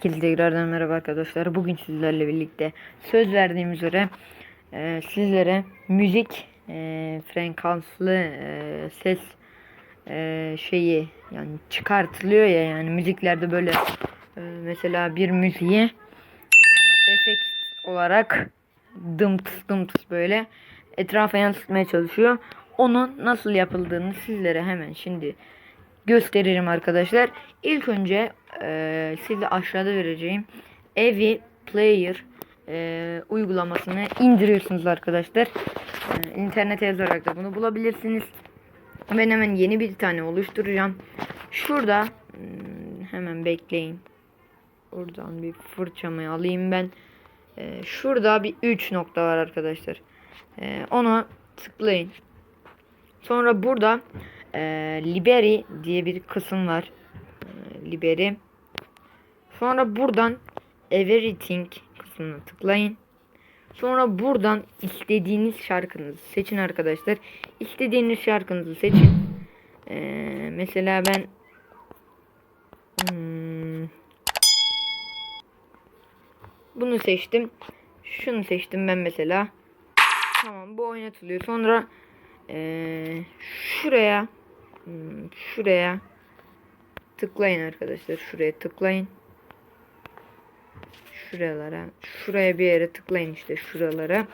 Herkese tekrardan merhaba arkadaşlar. Bugün sizlerle birlikte söz verdiğim üzere e, sizlere müzik e, frekanslı e, ses e, şeyi yani çıkartılıyor ya yani müziklerde böyle e, mesela bir müziği e, efekt olarak dımtıs dımtıs böyle etrafa yansıtmaya çalışıyor. Onun nasıl yapıldığını sizlere hemen şimdi gösteririm arkadaşlar. İlk önce size aşağıda vereceğim Evi Player e, uygulamasını indiriyorsunuz arkadaşlar. E, internete yazarak da bunu bulabilirsiniz. Ben hemen yeni bir tane oluşturacağım. Şurada hmm, hemen bekleyin. Buradan bir fırçamı alayım ben. E, şurada bir 3 nokta var arkadaşlar. E, onu tıklayın. Sonra burada e, Liberi diye bir kısım var. Liberi. Sonra buradan Everything kısmına tıklayın. Sonra buradan istediğiniz şarkınızı seçin arkadaşlar. İstediğiniz şarkınızı seçin. E, mesela ben hmm, bunu seçtim. Şunu seçtim ben mesela. Tamam bu oynatılıyor. Sonra ee, şuraya hmm, şuraya tıklayın arkadaşlar. Şuraya tıklayın. Şuralara. Şuraya bir yere tıklayın işte şuralara.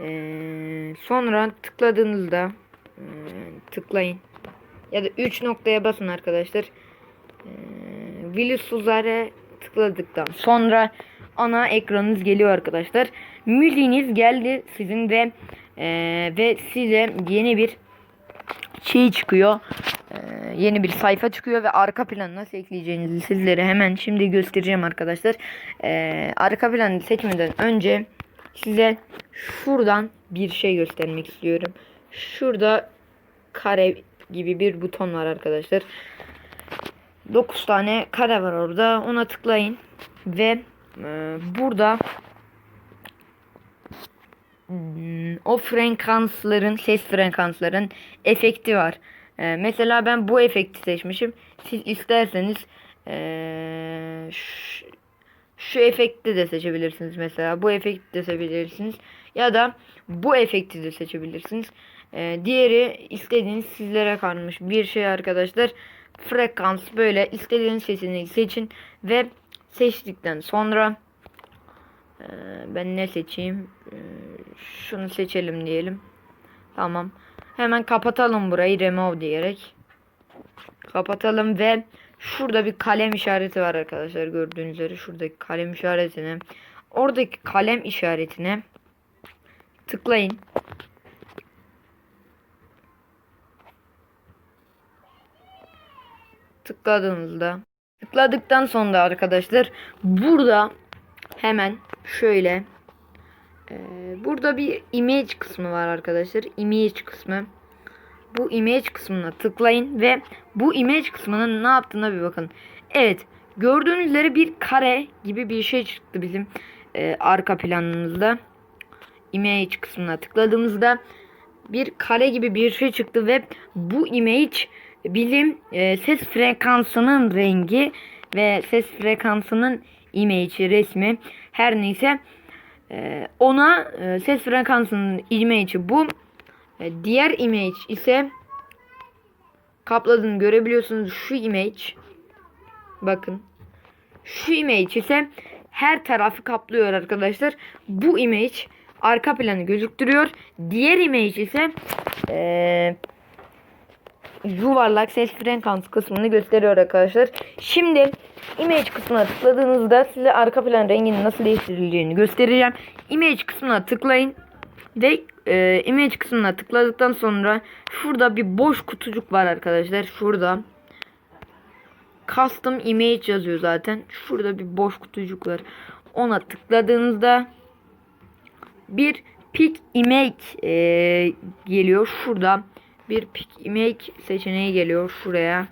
Ee, sonra tıkladığınızda e, tıklayın. Ya da 3 noktaya basın arkadaşlar. Ee, Vilusuzare tıkladıktan sonra ana ekranınız geliyor arkadaşlar. Müziğiniz geldi sizin ve ee, ve size yeni bir şey çıkıyor. Yeni bir sayfa çıkıyor ve arka planı nasıl ekleyeceğinizi sizlere hemen şimdi göstereceğim arkadaşlar. Ee, arka planı seçmeden önce size şuradan bir şey göstermek istiyorum. Şurada kare gibi bir buton var arkadaşlar. 9 tane kare var orada. Ona tıklayın ve e, burada o frekansların, ses frekansların efekti var. Ee, mesela ben bu efekti seçmişim. Siz isterseniz ee, şu, şu efekti de seçebilirsiniz mesela. Bu efekti de seçebilirsiniz. Ya da bu efekti de seçebilirsiniz. Ee, diğeri istediğiniz sizlere kalmış bir şey arkadaşlar. Frekans böyle istediğiniz sesini seçin ve seçtikten sonra ben ne seçeyim? Şunu seçelim diyelim. Tamam. Hemen kapatalım burayı remove diyerek. Kapatalım ve şurada bir kalem işareti var arkadaşlar gördüğünüz üzere şuradaki kalem işaretine oradaki kalem işaretine tıklayın. Tıkladığınızda tıkladıktan sonra arkadaşlar burada hemen şöyle burada bir image kısmı var arkadaşlar. Image kısmı. Bu image kısmına tıklayın ve bu image kısmının ne yaptığına bir bakın. Evet gördüğünüz üzere bir kare gibi bir şey çıktı bizim e, arka planımızda. Image kısmına tıkladığımızda bir kare gibi bir şey çıktı ve bu image bizim e, ses frekansının rengi ve ses frekansının image resmi her neyse e, ona e, ses frekansının image'i bu. E, diğer image ise kapladığını görebiliyorsunuz. Şu image bakın. Şu image ise her tarafı kaplıyor arkadaşlar. Bu image arka planı gözüktürüyor. Diğer image ise e, yuvarlak ses frekans kısmını gösteriyor arkadaşlar. Şimdi image kısmına tıkladığınızda size arka plan renginin nasıl değiştirileceğini göstereceğim. Image kısmına tıklayın ve e, image kısmına tıkladıktan sonra şurada bir boş kutucuk var arkadaşlar. Şurada custom image yazıyor zaten. Şurada bir boş kutucuk var. Ona tıkladığınızda bir pick image e, geliyor. Şurada bir pick image seçeneği geliyor şuraya.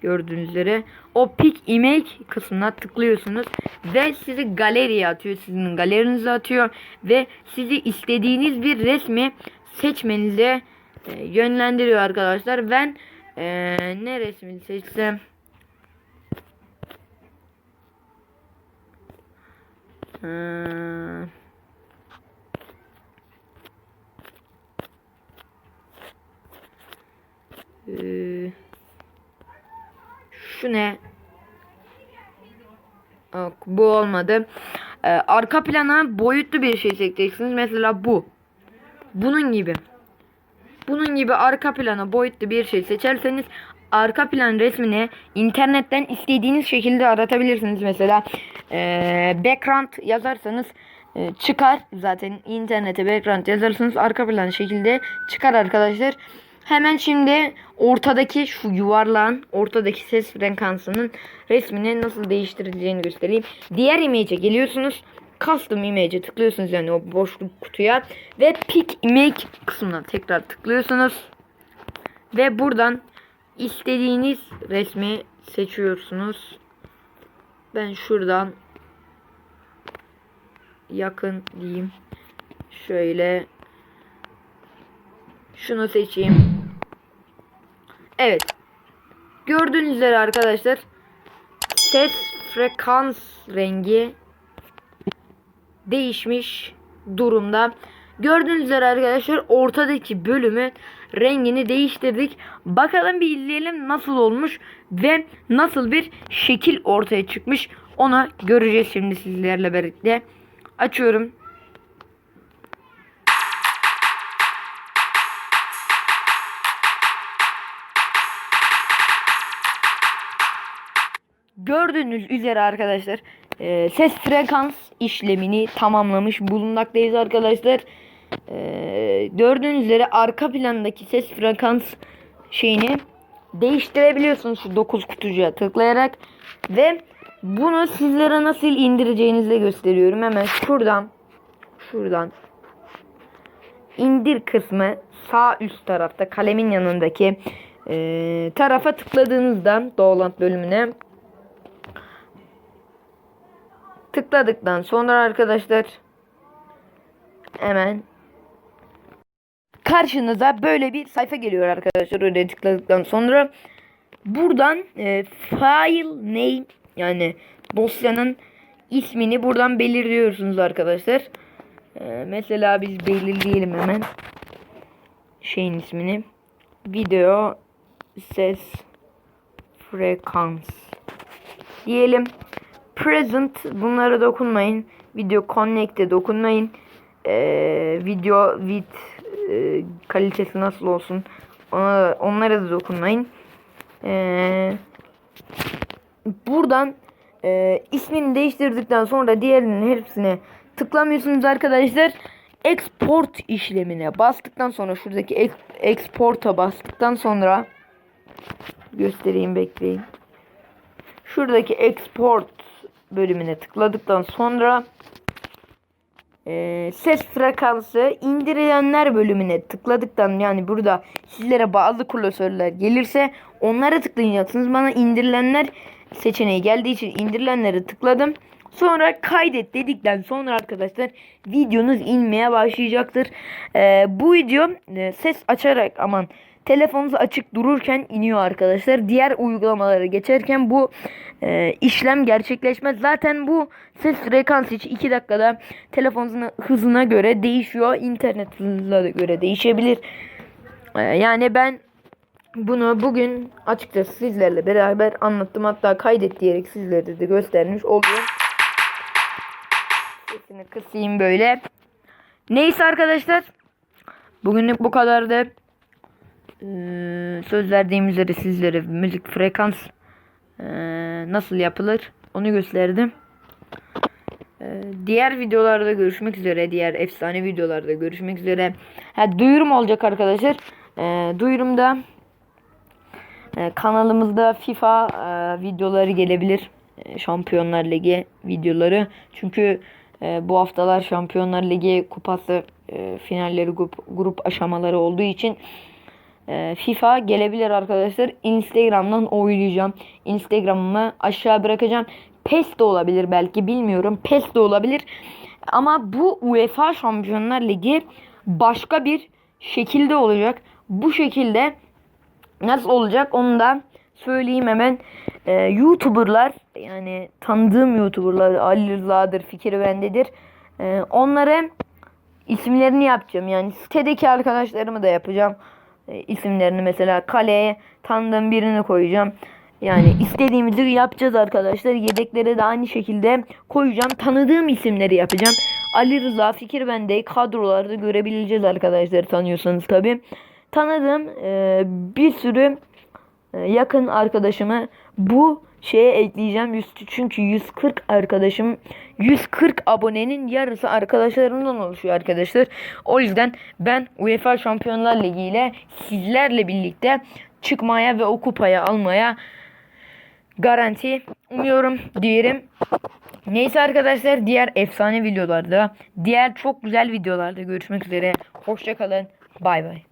Gördüğünüz üzere o pick image kısmına tıklıyorsunuz ve sizi galeriye atıyor. Sizin galerinize atıyor ve sizi istediğiniz bir resmi seçmenize e, yönlendiriyor arkadaşlar. Ben e, ne resmini seçsem Ee, ee, şu ne? Yok, bu olmadı. Ee, arka plana boyutlu bir şey çekeceksiniz. Mesela bu. Bunun gibi. Bunun gibi arka plana boyutlu bir şey seçerseniz arka plan resmini internetten istediğiniz şekilde aratabilirsiniz. Mesela eee background yazarsanız e, çıkar. Zaten internete background yazarsanız arka plan şekilde çıkar arkadaşlar. Hemen şimdi ortadaki şu yuvarlağın ortadaki ses frekansının resmini nasıl değiştirileceğini göstereyim. Diğer image'e geliyorsunuz. Custom image'e tıklıyorsunuz yani o boşluk kutuya ve pick image kısmına tekrar tıklıyorsunuz. Ve buradan istediğiniz resmi seçiyorsunuz. Ben şuradan yakın diyeyim. Şöyle şunu seçeyim. Evet. Gördüğünüz üzere arkadaşlar ses frekans rengi değişmiş durumda. Gördüğünüz üzere arkadaşlar ortadaki bölümü rengini değiştirdik. Bakalım bir izleyelim nasıl olmuş ve nasıl bir şekil ortaya çıkmış. Onu göreceğiz şimdi sizlerle birlikte. Açıyorum. Gördüğünüz üzere arkadaşlar e, ses frekans işlemini tamamlamış bulunmaktayız arkadaşlar. E, gördüğünüz üzere arka plandaki ses frekans şeyini değiştirebiliyorsunuz şu 9 kutucuğa tıklayarak ve bunu sizlere nasıl indireceğinizi gösteriyorum. Hemen şuradan şuradan indir kısmı sağ üst tarafta kalemin yanındaki e, tarafa tıkladığınızda Download bölümüne tıkladıktan sonra arkadaşlar hemen karşınıza böyle bir sayfa geliyor arkadaşlar. Oraya tıkladıktan sonra buradan e, file name yani dosyanın ismini buradan belirliyorsunuz arkadaşlar. E, mesela biz belirleyelim hemen şeyin ismini. Video ses frekans diyelim present bunlara dokunmayın. Video connect'e dokunmayın. Ee, video with e, kalitesi nasıl olsun ona, onlara da dokunmayın. Ee, buradan e, ismini değiştirdikten sonra diğerinin hepsine tıklamıyorsunuz arkadaşlar. Export işlemine bastıktan sonra şuradaki ex, export'a bastıktan sonra göstereyim bekleyin. Şuradaki export bölümüne tıkladıktan sonra e, ses frekansı indirilenler bölümüne tıkladıktan yani burada sizlere bazı klasörler gelirse onlara tıklayacaksınız. Bana indirilenler seçeneği geldiği için indirilenleri tıkladım. Sonra kaydet dedikten sonra arkadaşlar videonuz inmeye başlayacaktır. E, bu video e, ses açarak aman telefonunuz açık dururken iniyor arkadaşlar. Diğer uygulamalara geçerken bu e, işlem gerçekleşmez. Zaten bu ses frekansı için 2 dakikada telefonunuzun hızına göre değişiyor. İnternet hızına göre değişebilir. E, yani ben bunu bugün açıkçası sizlerle beraber anlattım. Hatta kaydet diyerek sizlere de göstermiş oluyor. Sesini kısayım böyle. Neyse arkadaşlar. Bugünlük bu kadardı. Söz verdiğim üzere sizlere müzik frekans nasıl yapılır onu gösterdim. Diğer videolarda görüşmek üzere. Diğer efsane videolarda görüşmek üzere. Ha, duyurum olacak arkadaşlar. Ee, duyurumda e, kanalımızda FIFA e, videoları gelebilir. E, Şampiyonlar Ligi videoları. Çünkü e, bu haftalar Şampiyonlar Ligi kupası e, finalleri grup, grup aşamaları olduğu için e, FIFA gelebilir arkadaşlar. Instagram'dan oylayacağım. Instagram'ımı aşağı bırakacağım. PES de olabilir belki bilmiyorum. PES de olabilir. Ama bu UEFA Şampiyonlar Ligi başka bir şekilde olacak. Bu şekilde nasıl olacak onu da söyleyeyim hemen. e, YouTuber'lar yani tanıdığım YouTuber'lar Ali Rıza'dır, Fikir Bende'dir. E, onlara isimlerini yapacağım. Yani sitedeki arkadaşlarımı da yapacağım. E, isimlerini mesela kaleye tanıdığım birini koyacağım. Yani istediğimizi yapacağız arkadaşlar. Yedeklere de aynı şekilde koyacağım. Tanıdığım isimleri yapacağım. Ali Rıza, Fikir Bende kadrolarda görebileceğiz arkadaşlar tanıyorsanız tabi. Tanıdığım e, bir sürü e, yakın arkadaşımı bu şeye ekleyeceğim. Yüz- Çünkü 140 arkadaşım 140 abonenin yarısı arkadaşlarımdan oluşuyor arkadaşlar. O yüzden ben UEFA Şampiyonlar Ligi ile sizlerle birlikte çıkmaya ve o kupayı almaya garanti umuyorum diyelim. Neyse arkadaşlar diğer efsane videolarda, diğer çok güzel videolarda görüşmek üzere. Hoşçakalın. Bay bay.